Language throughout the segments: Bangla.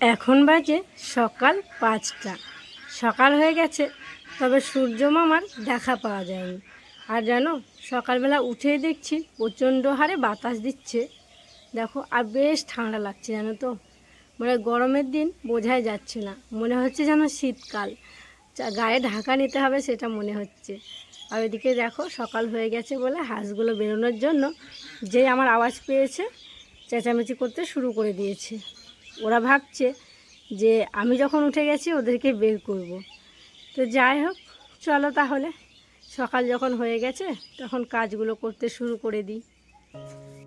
এখন বাজে সকাল পাঁচটা। সকাল হয়ে গেছে, তবে সূর্য মামার দেখা পাওয়া যায়নি। আর জানো, সকালবেলা উঠেই দেখছি প্রচণ্ড হারে বাতাস দিচ্ছে। দেখো, আর বেশ ঠান্ডা লাগছে, জানো তো। মানে গরমের দিন বোঝাই যাচ্ছে না। মনে হচ্ছে যেন শীতকাল। গায়ে ঢাকা নিতে হবে সেটা মনে হচ্ছে। আর ওইদিকে দেখো, সকাল হয়ে গেছে বলে হাঁসগুলো বেরোনোর জন্য যেই আমার আওয়াজ পেয়েছে, চেঁচামেচি করতে শুরু করে দিয়েছে। ওরা ভাবছে যে আমি যখন উঠে গেছি ওদেরকে বের করব। তো যাই হোক, চলো তাহলে। সকাল যখন হয়ে গেছে, তখন কাজগুলো করতে শুরু করে দিই।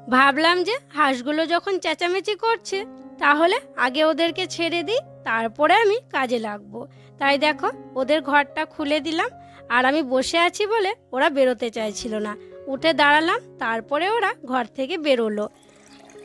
ভাবলাম যে হাঁসগুলো যখন চেঁচামেচি করছে, তাহলে আগে ওদেরকে ছেড়ে দিই, তারপরে আমি কাজে লাগবো। তাই দেখো, ওদের ঘরটা খুলে দিলাম। আর আমি বসে আছি বলে ওরা বেরোতে চাইছিল না। উঠে দাঁড়ালাম, তারপরে ওরা ঘর থেকে বেরোলো।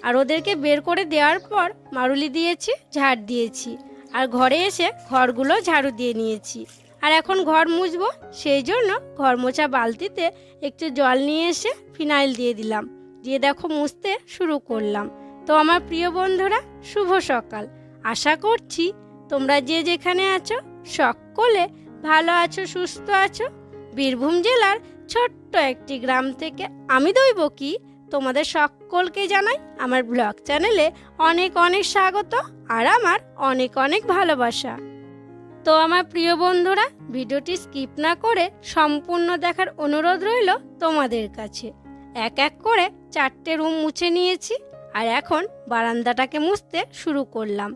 আর ওদেরকে বের করে দেওয়ার পর মারুলি দিয়েছি, ঝাড় দিয়েছি। আর ঘরে এসে ঘরগুলো ঝাড়ু দিয়ে নিয়েছি। আর এখন ঘর মুছবো, সেই জন্য ঘর মোছা বালতিতে একটু জল নিয়ে এসে ফিনাইল দিয়ে দিলাম। দিয়ে দেখো মুছতে শুরু করলাম। তো আমার প্রিয় বন্ধুরা, শুভ সকাল। আশা করছি তোমরা যে যেখানে আছো, সকলে ভালো আছো, সুস্থ আছো। বীরভূম জেলার ছোট্ট একটি গ্রাম থেকে আমি দইব কি? তোমাদের সকলকে জানাই আমার ব্লগ চ্যানেলে অনেক অনেক স্বাগত আর আমার অনেক অনেক ভালোবাসা। তো আমার প্রিয় বন্ধুরা, ভিডিওটি স্কিপ না করে সম্পূর্ণ দেখার অনুরোধ রইল তোমাদের কাছে। এক এক করে চারটে রুম মুছে নিয়েছি আর এখন বারান্দাটাকে মুছতে শুরু করলাম।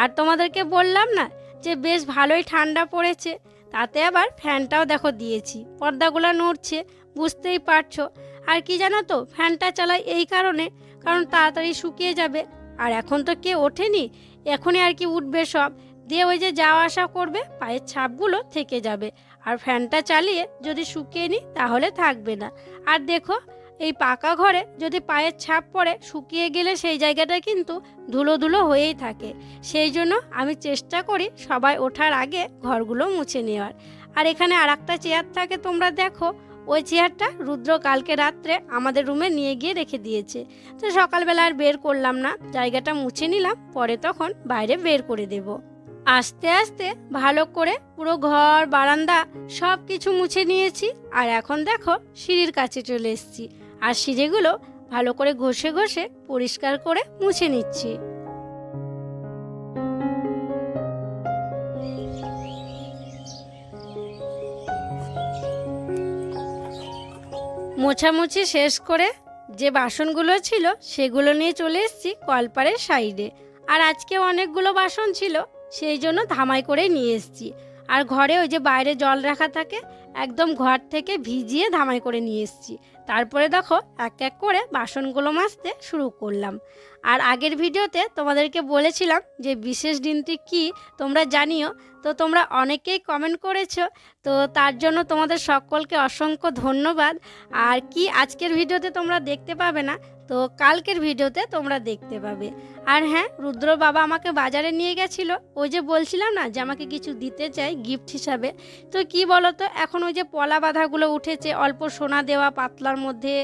আর তোমাদেরকে বললাম না যে বেশ ভালোই ঠান্ডা পড়েছে, তাতে আবার ফ্যানটাও দেখো দিয়েছি, পর্দাগুলো নড়ছে, বুঝতেই পারছ। আর কি জানো তো, ফ্যানটা চালাই এই কারণে, কারণ তাড়াতাড়ি শুকিয়ে যাবে। আর এখন তো কে ওঠেনি, এখনই আর কি উঠবে সব। দিয়ে ওই যে যাওয়া আসা করবে, পায়ের ছাপগুলো থেকে যাবে। আর ফ্যানটা চালিয়ে যদি শুকিয়ে নিই তাহলে থাকবে না। আর দেখো, এই পাকা ঘরে যদি পায়ের ছাপ পড়ে, শুকিয়ে গেলে সেই জায়গাটা কিন্তু ধুলো ধুলো হয়েই থাকে। সেই জন্য আমি চেষ্টা করি সবাই ওঠার আগে ঘরগুলো মুছে নেওয়ার। আর এখানে আর একটা চেয়ার থাকে, তোমরা দেখো ওই চেয়ারটা রুদ্র কালকে রাত্রে আমাদের রুমে নিয়ে গিয়ে রেখে দিয়েছে। তো সকালবেলা আর বের করলাম না। জায়গাটা মুছে নিলাম, পরে তখন বাইরে বের করে দেব। আস্তে আস্তে ভালো করে পুরো ঘর, বারান্দা সব কিছু মুছে নিয়েছি। আর এখন দেখো সিঁড়ির কাছে চলে এসেছি। আর সিঁড়িগুলো ভালো করে ঘষে ঘষে পরিষ্কার করে মুছে নিচ্ছি। মোছামুছি শেষ করে যে বাসনগুলো ছিল সেগুলো নিয়ে চলে এসেছি কলপারের সাইডে। আর আজকে অনেকগুলো বাসন ছিল, সেই জন্য ধামাই করে নিয়ে এসেছি। আর ঘরে ওই যে বাইরে জল রাখা থাকে, একদম ঘর থেকে ভিজিয়ে ধামাই করে নিয়ে এসেছি। তারপরে দেখো এক এক করে বাসনগুলো মাজতে শুরু করলাম। আর আগের ভিডিওতে তোমাদেরকে বলেছিলাম যে বিশেষ দিনটি কি তোমরা জানিও। তো তোমরা অনেকেই কমেন্ট করেছ। তো তার জন্য তোমাদের সকলকে অসংখ্য ধন্যবাদ। আর কি আজকের ভিডিওতে তোমরা দেখতে পাবে না তো কালকের ভিডিওতে তোমরা দেখতে পাবে। আর হ্যাঁ রুদ্র বাবা আমাকে বাজারে নিয়ে গেছিল। ওই যে বলছিলাম না যে আমাকে কিছু দিতে চাই গিফট হিসাবে। তো কি বলো তো এখন ওই যে পলা বাঁধাগুলো উঠেছে, অল্প সোনা দেওয়া পাতলার মধ্যে,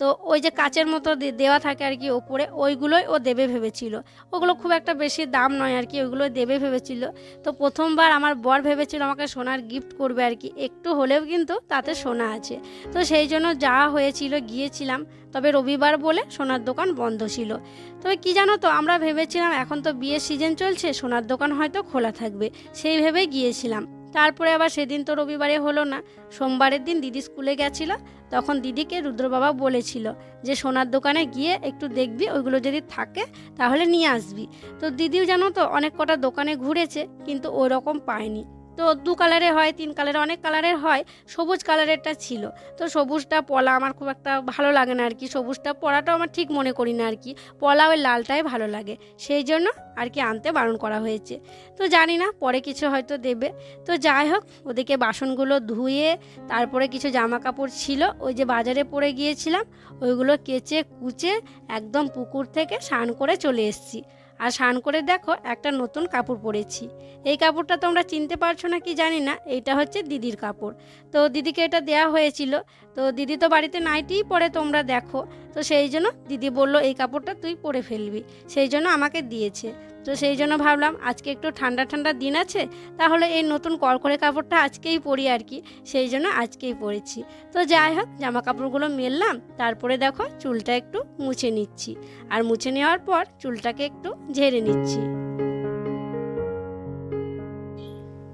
তো ওই যে কাচের মতো দেওয়া থাকে আর কি ওপরে, ওইগুলোই ও দেবে ভেবেছিল। ওগুলো খুব একটা বেশি দাম নয় আর কি ওইগুলো দেবে ভেবেছিল। তো প্রথমবার আমার বর ভেবেছিল আমাকে সোনার গিফট করবে আর কি। একটু হলেও কিন্তু তাতে সোনা আছে। তো সেই জন্য যাওয়া হয়েছিল গিয়েছিলাম। তবে রবিবার বলে সোনার দোকান বন্ধ ছিল। তবে কি জানো তো, আমরা ভেবেছিলাম এখন তো বিয়ের সিজন চলছে, সোনার দোকান হয়তো খোলা থাকবে। সেই ভেবে গিয়েছিলাম। তারপরে আবার সেদিন তো রবিবারে হলো না। সোমবারের দিন দিদি স্কুলে গেছিল, তখন দিদিকে রুদ্র বাবা বলেছিল যে, সোনার দোকানে গিয়ে একটু দেখবি, ওইগুলো যদি থাকে তাহলে নিয়ে আসবি। তো দিদিও জানো তো, অনেক কটা দোকানে ঘুরেছে, কিন্তু ওই রকম পায়নি। তো দু কালারের হয়, তিন কালারের অনেক কালারের হয়, সবুজ কালারেরটা ছিল। তো সবুজটা পলা আমার খুব একটা ভালো লাগে না আর কি সবুজটা পলাটাও আমার ঠিক মনে করি না আর কি পলা ওই লালটাই ভালো লাগে, সেই জন্য আর কি আনতে বারণ করা হয়েছে। তো জানি না, পরে কিছু হয়তো দেবে। তো যাই হোক ওদেরকে বাসনগুলো ধুয়ে তারপরে কিছু জামা কাপড় ছিল, ওই যে বাজারে পরে গিয়েছিলাম, ওইগুলো কেচে, কুচে একদম পুকুর থেকে স্নান করে চলে এসেছি। আর স্নান করে দেখো একটা নতুন কাপড় পরেছি। এই কাপড়টা তোমরা চিনতে পারছ না কি জানি না, এইটা হচ্ছে দিদির কাপড়। তো দিদিকে এটা দেয়া হয়েছিল তো দিদি তো বাড়িতে নাইটিই পরে তোমরা দেখো। তো সেই জন্য দিদি বলল, এই কাপড়টা তুই পরে ফেলবি। সেই জন্য আমাকে দিয়েছে। তো সেই জন্য ভাবলাম, আজকে একটু ঠান্ডা ঠান্ডা দিন আছে, তাহলে এই নতুন কড়কড়ে কাপড়টা আজকেই পরি আর কি। সেই জন্য আজকেই পরেছি। তো যাই হোক জামা কাপড়গুলো মেললাম, তারপরে দেখো চুলটা একটু মুছে নিচ্ছি। আর মুছে নেওয়ার পর চুলটাকে একটু ঝেড়ে নিচ্ছি।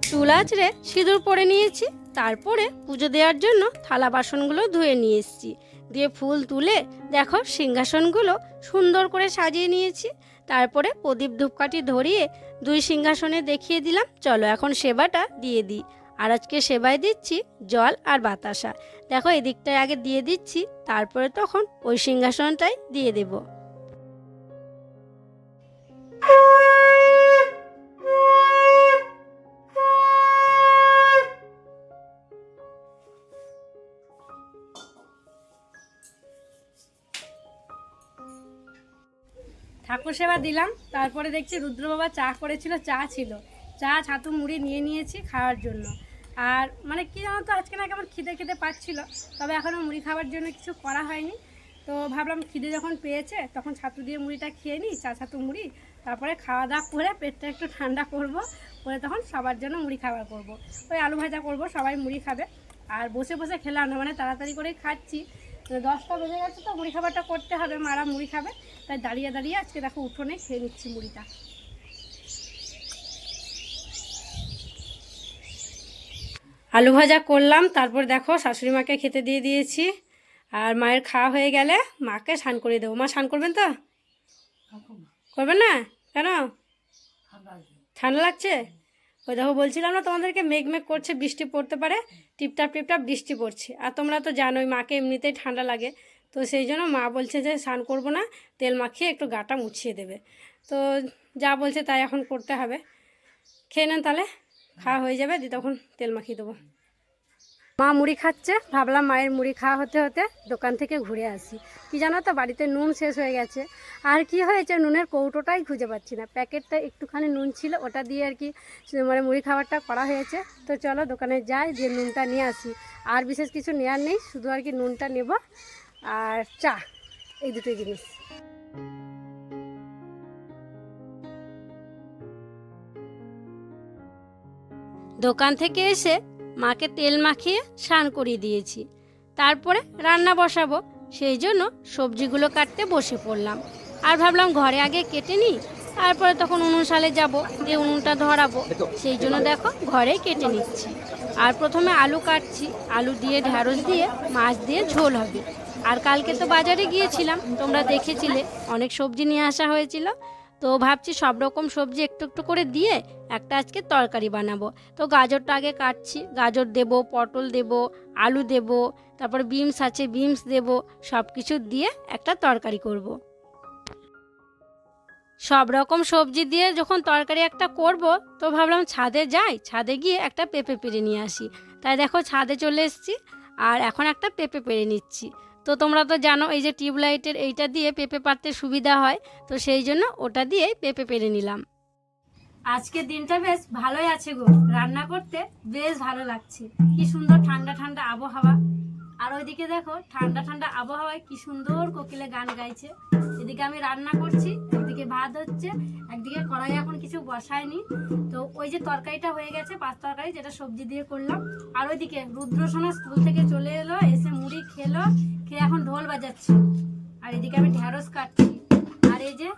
চুল আঁচড়ে সিঁদুর পরে নিয়েছি। তারপরে পুজো দেওয়ার জন্য থালা বাসনগুলো ধুয়ে নিয়ে এসেছি। দিয়ে ফুল তুলে দেখো সিংহাসনগুলো সুন্দর করে সাজিয়ে নিয়েছি। তারপরে প্রদীপ ধূপকাঠি ধরিয়ে দুই সিংহাসনে দেখিয়ে দিলাম, চলো এখন সেবাটা দিয়ে দিই। আর আজকে সেবায় দিচ্ছি জল আর বাতাসা। দেখো এদিকটায় আগে দিয়ে দিচ্ছি, তারপরে তখন ওই সিংহাসনটাই দিয়ে দেবো। সেবা দিলাম। তারপরে দেখছি রুদ্র বাবা চা করেছিল, চা ছিল। চা, ছাতু, মুড়ি নিয়ে নিয়েছি খাওয়ার জন্য। আর মানে কি জানো তো, আজকে না কেমন খিদে খেতে পাচ্ছিল, তবে এখনও মুড়ি খাওয়ার জন্য কিছু করা হয়নি। তো ভাবলাম খিদে যখন পেয়েছে, তখন ছাতু দিয়ে মুড়িটা খেয়ে নিই, চা, ছাতু, মুড়ি। তারপরে খাওয়া দাওয়া করে পেটটা একটু ঠান্ডা করব, করে তখন সবার জন্য মুড়ি খাবার করব। ওই আলু ভাজা করব, সবাই মুড়ি খাবে। আর বসে বসে খেলাম না মানে তাড়াতাড়ি করে খাচ্ছি। দশটা বেজে গেছে তো মুড়ি খাবারটা করতে হবে মারা মুড়ি খাবে। তাই দাঁড়িয়ে দাঁড়িয়ে আজকে দেখো উঠোনে খেয়ে নিচ্ছি মুড়িটা। আলু ভাজা করলাম তারপর দেখো শাশুড়ি মাকে খেতে দিয়ে দিয়েছি। আর মায়ের খাওয়া হয়ে গেলে মাকে স্নান করে দেবো। মা স্নান করবেন তো? করবেন না? কেন? ঠান্ডা লাগছে? ওই দেখো বলছিলাম না, তোমাদেরকে মেঘ মেঘ করছে, বৃষ্টি পড়তে পারে, টিপটাপ টিপটাপ বৃষ্টি পড়ছে। আর তোমরা তো জানোই, মাকে এমনিতেই ঠান্ডা লাগে। তো সেই জন্য মা বলছে যে, স্নান করব না, তেল মাখিয়ে একটু গাটা মুছিয়ে দেবে। তো যা বলছে তাই এখন করতে হবে। খেয়ে নেন তাহলে, খাওয়া হয়ে যাবে দিয়ে তখন তেল মাখিয়ে দেবো। মা মুড়ি খাচ্ছে। ভাবলাম মায়ের মুড়ি খাওয়া হতে হতে দোকান থেকে ঘুরে আসি। কি জানো তো, বাড়িতে নুন শেষ হয়ে গেছে। আর কি হয়েছে, নুনের কৌটোটাই খুঁজে পাচ্ছি না। প্যাকেটটা একটুখানি নুন ছিল, ওটা দিয়ে আর কি মানে মুড়ি খাবারটা করা হয়েছে। তো চলো দোকানে যাই দিয়ে নুনটা নিয়ে আসি। আর বিশেষ কিছু নেওয়ার নেই, শুধু আর কি নুনটা নেব আর চা, এই দুটো জিনিস। দোকান থেকে এসে মাকে তেল মাখিয়ে স্নান করিয়ে দিয়েছি। তারপরে রান্না বসাবো, সেই জন্য সবজিগুলো কাটতে বসে পড়লাম। আর ভাবলাম ঘরে আগে কেটে নিই, তারপরে তখন উনুন সালে যাব, দিয়ে উনুনটা ধরাবো। সেই জন্য দেখো, ঘরেই কেটে নিচ্ছি। আর প্রথমে আলু কাটছি, আলু দিয়ে ঢ্যাঁড়স দিয়ে, মাছ দিয়ে ঝোল হবে। আর কালকে তো বাজারে গিয়েছিলাম, তোমরা দেখেছিলে, অনেক সবজি নিয়ে আসা হয়েছিল। তো ভাবছি সব রকম সবজি একটু একটু করে দিয়ে একটা আজকে তরকারি বানাবো। তো গাজরটা আগে কাটছি। গাজর দেব, পটল দেব, আলু দেব, তারপর বিমস আছে বিমস দেব সব কিছু দিয়ে একটা তরকারি করব। সব রকম সবজি দিয়ে যখন তরকারি একটা করব, তো ভাবলাম ছাদে যাই। ছাদে গিয়ে একটা পেঁপে পেরে নিয়ে আসি। তাই দেখো ছাদে চলে এসেছি আর এখন একটা পেঁপে পেরে নিচ্ছি। তো তোমরা তো জানো, এই যে টিউবলাইটের এইটা দিয়ে পেঁপে পারতে সুবিধা হয়, তো সেই জন্য ওটা দিয়েই পেঁপে পেরে নিলাম। আজকে দিনটা বেশ ভালোই আছে গো, রান্না করতে বেশ ভালো লাগছে। কি সুন্দর ঠান্ডা ঠান্ডা আবহাওয়া। আর ওইদিকে দেখো, ঠান্ডা ঠান্ডা আবহাওয়ায় কি সুন্দর কোকিলে গান গাইছে। এদিকে আমি রান্না করছি, একদিকে ভাত হচ্ছে, একদিকে কড়াই এখন কিছু বসায়নি। তো ওই যে তরকারিটা হয়ে গেছে, পাঁচ তরকারি, যেটা সবজি দিয়ে করলাম। আর ওইদিকে রুদ্রসোনা স্কুল থেকে চলে এলো, এসে মুড়ি খেলো খেয়ে এখন ঢোল বাজাচ্ছে? আর এদিকে আমি ঢ্যাঁড়স কাটছি। আর এই যে,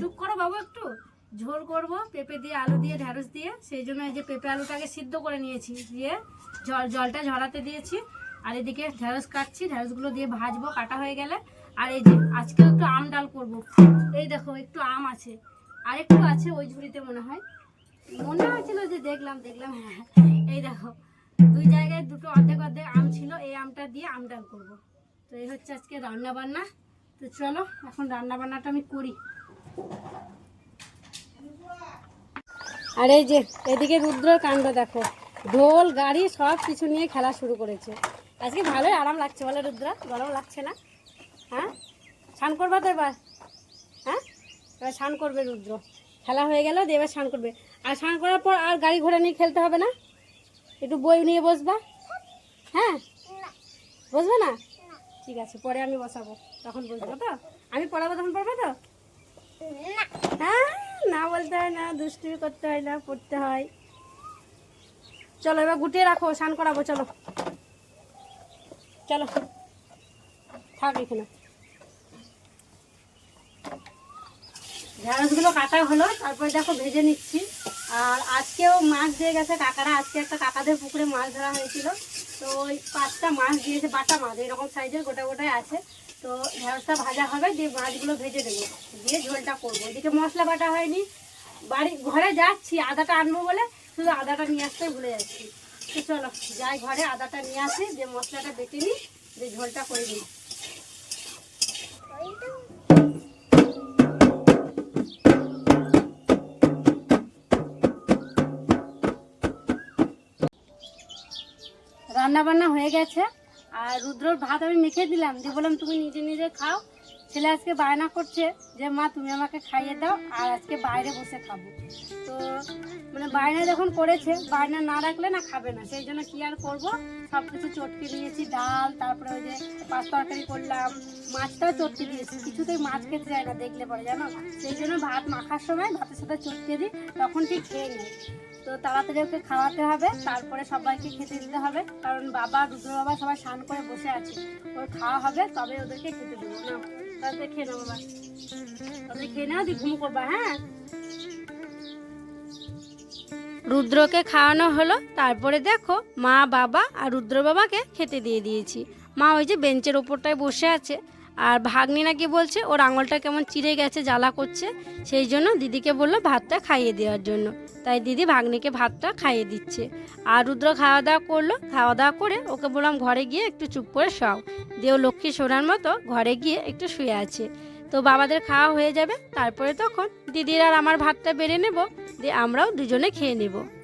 চুপ করো বাবু একটু। ঝোল করব, পেঁপে দিয়ে, আলু দিয়ে ঢ্যাঁড়স দিয়ে। সেই জন্য এই যে পেঁপে আলুটাকে সিদ্ধ করে নিয়েছি। দিয়ে জল, জলটা ঝরাতে দিয়েছি। আর এদিকে ঢ্যাঁড়স কাটছি। ঢ্যাঁড়সগুলো দিয়ে ভাজবো, কাটা হয়ে গেলে। আর এই যে আজকে একটু আম ডাল করব। এই দেখো, একটু আম আছে। আর একটু আছে, ওই ঝুড়িতে মনে হয়। মনে হয়েছিল যে দেখলাম দেখলাম হ্যাঁ। এই দেখো, দুই জায়গায় দুটো অর্ধেক অর্ধেক আম ছিল। এই আমটা দিয়ে আম ডাল করব। তো এই হচ্ছে আজকে রান্না বান্না তো চলো, এখন রান্না বান্নাটা আমি করি। আর এই যে, এদিকে রুদ্রর কাণ্ড দেখো। ঢোল, গাড়ি সব কিছু নিয়ে খেলা শুরু করেছে। আজকে ভালোই আরাম লাগছে বলে রুদ্র গরম লাগছে না? হ্যাঁ? স্নান করবা তো এবার? হ্যাঁ? এবার স্নান করবে রুদ্র। খেলা হয়ে গেল, দিয়ে এবার স্নান করবে। আর স্নান করার পর আর গাড়ি ঘোড়া নিয়ে খেলতে হবে না? একটু বই নিয়ে বসবা? হ্যাঁ? বসবে না? ঠিক আছে পরে আমি বসাবো। তখন বলব তো আমি পড়াবো তখন পড়বে তো? হ্যাঁ না বলতে হয় না দুষ্টুমি করতে হয় না পড়তে হয়। চলো এবার গুটিয়ে রাখো স্নান করাবো চলো। চলো থাক এখানে। ঢেঁড়সগুলো কাটা হলো তারপরে দেখো ভেজে নিচ্ছি। আর আজকেও মাছ দিয়ে গেছে কাকারা। আজকে একটা কাকাদের পুকুরে মাছ ধরা হয়েছিল। তো ওই পাঁচটা মাছ দিয়েছে, বাটা মাছ, এরকম সাইজের গোটা গোটায় আছে। তো ঢেঁড়সটা ভাজা হবে, দিয়ে মাছগুলো ভেজে দেবো। দিয়ে ঝোলটা করব। এদিকে মশলা বাটা হয়নি। বাড়ি, ঘরে যাচ্ছি, আদাটা আনব বলে শুধু আদাটা নিয়ে আসতে ভুলে যাচ্ছি। তো চলো, যাই ঘরে, আদাটা নিয়ে আসি যে মশলাটা বেটে নিই, দিয়ে ঝোলটা করে দিই। রান্না বান্না হয়ে গেছে। আর রুদ্রর ভাত আমি মেখে দিলাম। দিয়ে বললাম, তুমি নিজে নিজে খাও। ছেলে আজকে বায়না করছে যে, মা, তুমি আমাকে খাইয়ে দাও, আর আজকে বাইরে বসে খাব। তো মানে বায়না যখন করেছে, বায়না না রাখলে না খাবে না। সেই জন্য কি আর করব? সব কিছু চটকে দিয়েছি ডাল, তারপরে ওই যে পাঁচ তরকারি করলাম, মাছটাও চটকে দিয়েছি। কিছুতেই মাছ খেতে যায় না দেখলে পরে, জানো? সেই জন্য ভাত মাখার সময় ভাতের সাথে চটকে দিই, তখন ঠিক খেয়ে নিই। তো তাড়াতাড়ি ওকে খাওয়াতে হবে, তারপরে সবাইকে খেতে দিতে হবে। কারণ বাবা, রুদ্র বাবা সবাই স্নান করে বসে আছে। ওর খাওয়া হবে, তবে ওদেরকে খেতে দেবো। না খেয়ে নেব বাবা। খেয়ে নাও, দিয়ে ঘুম করবা হ্যাঁ? রুদ্রকে খাওয়ানো হলো, তারপরে দেখো মা, বাবা আর রুদ্র বাবাকে খেতে দিয়ে দিয়েছি। মা ওই যে বেঞ্চের ওপরটায় বসে আছে। আর ভাগ্নি নাকি বলছে, ওর আঙুলটা কেমন চিড়ে গেছে, জ্বালা করছে। সেই জন্য দিদিকে বলল ভাতটা খাইয়ে দেওয়ার জন্য। তাই দিদি ভাগ্নিকে ভাতটা খাইয়ে দিচ্ছে। আর রুদ্র খাওয়া দাওয়া করল। খাওয়া দাওয়া করে ওকে বললাম, ঘরে গিয়ে একটু চুপ করে শাও দিয়ে ও লক্ষ্মী সোনার মতো ঘরে গিয়ে একটু শুয়ে আছে। তো বাবাদের খাওয়া হয়ে যাবে। তারপরে তখন দিদির আর আমার ভাতটা বেড়ে নেব। দিয়ে আমরাও দুজনে খেয়ে নেব।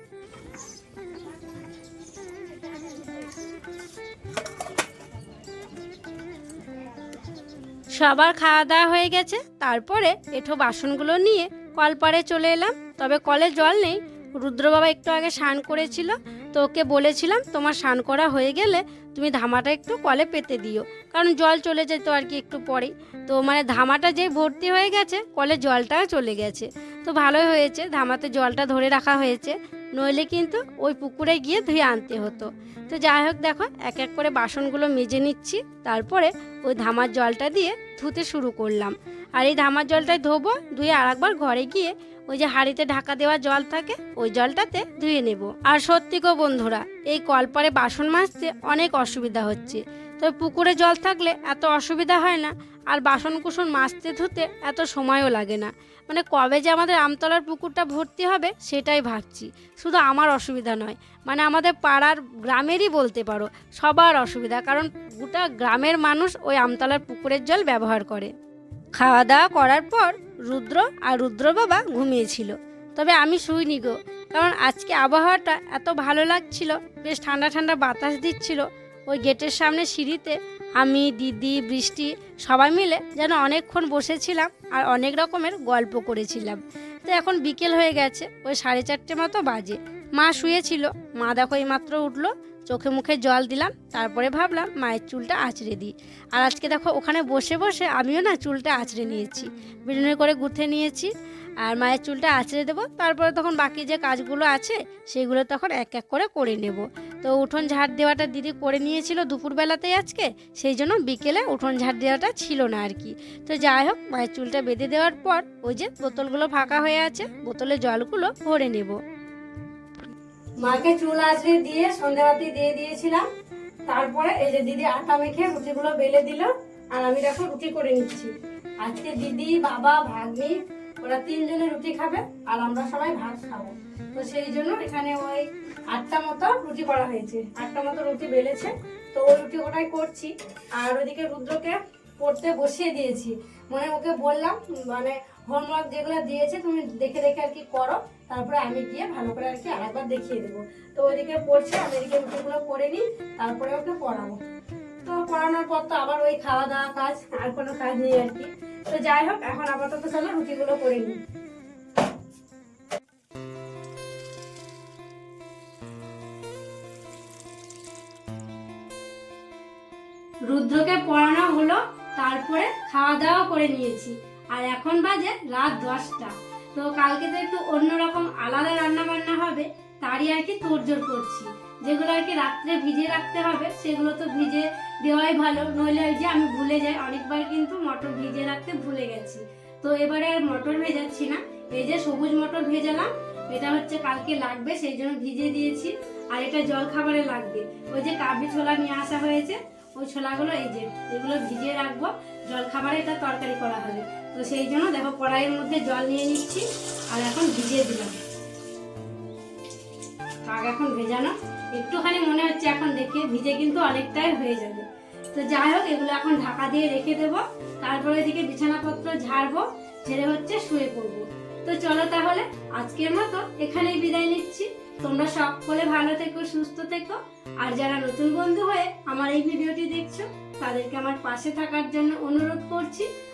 সবার খাওয়া দাওয়া হয়ে গেছে, তারপরে এঠো বাসনগুলো নিয়ে কলপাড়ে চলে এলাম। তবে কলে জল নেই। রুদ্র বাবা একটু আগে স্নান করেছিল। তো ওকে বলেছিলাম, তোমার স্নান করা হয়ে গেলে তুমি ধামাটা একটু কলে পেতে দিও। কারণ জল চলে যেত আর কি একটু পরেই। তো মানে ধামাটা যেই ভর্তি হয়ে গেছে, কলে জলটাও চলে গেছে। তো ভালোই হয়েছে। ধামাতে জলটা ধরে রাখা হয়েছে। নইলে কিন্তু ওই পুকুরে গিয়ে ধুয়ে আনতে হতো। তো যাই হোক দেখো, এক এক করে বাসনগুলো মেজে নিচ্ছি, তারপরে ওই ধামার জলটা দিয়ে ধুতে শুরু করলাম। আর এই ধামার জলটাই ধোবো, ধুয়ে আর একবার ঘরে গিয়ে ওই যে হাঁড়িতে ঢাকা দেওয়া জল থাকে, ওই জলটাতে ধুয়ে নেব। আর সত্যি গো বন্ধুরা, এই কলপারে বাসন মাজতে অনেক অসুবিধা হচ্ছে। তবে পুকুরে জল থাকলে এত অসুবিধা হয় না। আর বাসন কুসন মাজতে ধুতে এত সময়ও লাগে না। মানে কবে যে আমাদের আমতলার পুকুরটা ভর্তি হবে সেটাই ভাবছি। শুধু আমার অসুবিধা নয় মানে আমাদের পাড়ার গ্রামেরই বলতে পারো, সবার অসুবিধা। কারণ গোটা গ্রামের মানুষ ওই আমতলার পুকুরের জল ব্যবহার করে। খাওয়া দাওয়া করার পর রুদ্র আর রুদ্র বাবা ঘুমিয়েছিল। তবে আমি শুইনি গো, কারণ আজকে আবহাওয়াটা এত ভালো লাগছিল, বেশ ঠান্ডা ঠান্ডা বাতাস দিচ্ছিল ওই গেটের সামনে সিঁড়িতে আমি, দিদি, বৃষ্টি সবাই মিলে যেন অনেকক্ষণ বসেছিলাম আর অনেক রকমের গল্প করেছিলাম। তো এখন বিকেল হয়ে গেছে, ওই সাড়ে চারটে মতো বাজে। মা শুয়েছিল, মা দেখো এইমাত্র উঠল চোখে মুখে জল দিলাম, তারপরে ভাবলাম মায়ের চুলটা আঁচড়ে দিই। আর আজকে দেখো ওখানে বসে বসে আমিও না চুলটা আঁচড়ে নিয়েছি। বিনুনি করে গুঁথে নিয়েছি আর মায়ের চুলটা আঁচড়ে দেবো, তারপরে তখন বাকি যে কাজগুলো আছে সেগুলো তখন এক এক করে করে নেব। তো উঠোন ঝাড় দেওয়াটা দিদি করে নিয়েছিল দুপুরবেলাতেই আজকে, সেই জন্য বিকেলে উঠোন ঝাড় দেওয়াটা ছিল না আর কি। তো যাই হোক, মায়ের চুলটা বেঁধে দেওয়ার পর ওই যে বোতলগুলো ফাঁকা হয়ে আছে, বোতলে জলগুলো ভরে নেব। মাকে চুল আঁচড়ে দিয়ে সন্ধ্যাবাতি দিয়ে দিয়েছিলাম। তারপরে এই যে দিদি আটা মেখে রুটিগুলো বেলে দিল, আর আমি দেখো রুটি করে নিচ্ছি। আজকে দিদি, বাবা, ভাগ্নি, ওরা তিনজনে রুটি খাবে, আর আমরা সবাই ভাত খাব। তো সেই জন্য এখানে ওই আটটা মতো রুটি করা হয়েছে। আটটা মতো রুটি বেলেছে, তো ওই রুটি ওটাই করছি। আর ওইদিকে রুদ্রকে পড়তে বসিয়ে দিয়েছি। মানে ওকে বললাম মানে হোমওয়ার্ক যেগুলো দিয়েছে, তুমি দেখে দেখে আর কি করো। তারপরে আমি গিয়ে ভালো করে আর কি আরেকবার দেখিয়ে দেবো। তো ওইদিকে পড়ছে, আমি এদিকে রুটিগুলো করে নিই তারপরে ওকে পড়াবো। তো পড়ানোর পর তো আবার ওই খাওয়া দাওয়া কাজ, আর কোনো কাজ নেই আর কি। তো যাই হোক, এখন আপাতত চলো রুটিগুলো করে নিই। রুদ্রকে পড়ানো হলো, তারপরে খাওয়া দাওয়া করে নিয়েছি। আর এখন বাজে রাত দশটা। তো কালকে তো একটু অন্যরকম আলাদা রান্না বান্না হবে, তারই আর কি তোড়জোড় করছি। যেগুলো আর কি রাত্রে ভিজিয়ে রাখতে হবে, সেগুলো তো ভিজে দেওয়াই ভালো। নইলে ওই যে আমি ভুলে যাই, অনেকবার কিন্তু মটর ভিজে রাখতে ভুলে গেছি। তো এবারে আর মটর ভেজাচ্ছি না, এই যে সবুজ মটর ভেজালাম, এটা হচ্ছে কালকে লাগবে, সেই জন্য ভিজে দিয়েছি। আর এটা জল খাবারে লাগবে। ওই যে কাবলি ছোলা নিয়ে আসা হয়েছে, ওই ছোলাগুলো এই যে, এগুলো ভিজিয়ে রাখব। জল খাবারে এটা তরকারি করা হবে। তো সেই জন্য দেখো কড়াইয়ের মধ্যে জল নিয়ে নিচ্ছি, আর এখন ভিজিয়ে দিলাম। শাক এখন ভেজানো। একটুখানি মনে হচ্ছে এখন দেখে ভিজে কিন্তু অনেকটাই হয়ে যাবে। তো যাই হোক, এগুলো এখন ঢাকা দিয়ে রেখে দেবো। তারপরে এদিকে বিছানাপত্র ঝাড়বো, ঝেড়ে হচ্ছে শুয়ে পড়ব। তো চলো তাহলে, আজকের মতো এখানেই বিদায় নিচ্ছি। তোমরা সকলে ভালো থেকো, সুস্থ থেকো। আর যারা নতুন বন্ধু হয়ে আমার এই ভিডিওটি দেখছ, তাদেরকে আমার পাশে থাকার জন্য অনুরোধ করছি।